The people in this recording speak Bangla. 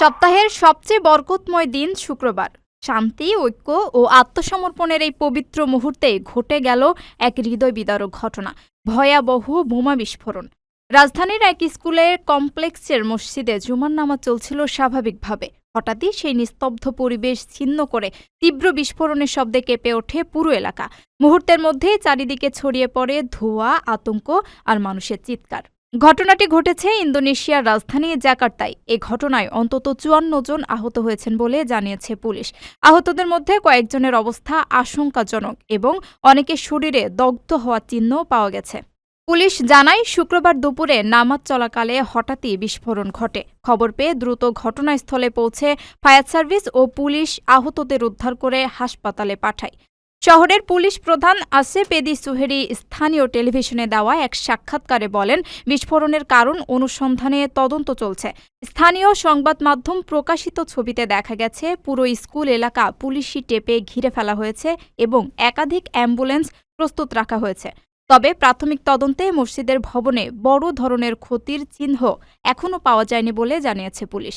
সপ্তাহের সবচেয়ে বরকতময় দিন শুক্রবার। শান্তি, ঐক্য ও আত্মসমর্পণের এই পবিত্র মুহূর্তে ঘটে গেল এক হৃদয় বিদারক ঘটনা, ভয়াবহ বোমা বিস্ফোরণ। রাজধানীর এক স্কুলের কমপ্লেক্সের মসজিদে জুমার নামাজ চলছিল স্বাভাবিকভাবে। হঠাৎই সেই নিস্তব্ধ পরিবেশ ছিন্ন করে তীব্র বিস্ফোরণের শব্দে কেঁপে ওঠে পুরো এলাকা। মুহূর্তের মধ্যেই চারিদিকে ছড়িয়ে পড়ে ধোঁয়া, আতঙ্ক আর মানুষের চিৎকার। ঘটনাটি ঘটেছে ইন্দোনেশিয়ার রাজধানী জাকার্তায়। এ ঘটনায় অন্তত চুয়ান্ন জন আহত হয়েছেন বলে জানিয়েছে পুলিশ। আহতদের মধ্যে কয়েকজনের অবস্থা আশঙ্কাজনক এবং অনেকের শরীরে দগ্ধ হওয়ার চিহ্ন পাওয়া গেছে। পুলিশ জানায়, শুক্রবার দুপুরে নামাজ চলাকালে হঠাৎই বিস্ফোরণ ঘটে। খবর পেয়ে দ্রুত ঘটনাস্থলে পৌঁছে ফায়ার সার্ভিস ও পুলিশ আহতদের উদ্ধার করে হাসপাতালে পাঠায়। শহরের পুলিশ প্রধান আসেফ এদি সুহেরি স্থানীয় টেলিভিশনে দেওয়া এক সাক্ষাৎকারে বলেন, বিস্ফোরণের কারণ অনুসন্ধানে তদন্ত চলছে। স্থানীয় সংবাদ মাধ্যম প্রকাশিত ছবিতে দেখা গেছে, পুরো স্কুল এলাকা পুলিশি টেপে ঘিরে ফেলা হয়েছে এবং একাধিক অ্যাম্বুলেন্স প্রস্তুত রাখা হয়েছে। তবে প্রাথমিক তদন্তে মসজিদের ভবনে বড় ধরনের ক্ষতির চিহ্ন এখনও পাওয়া যায়নি বলে জানিয়েছে পুলিশ।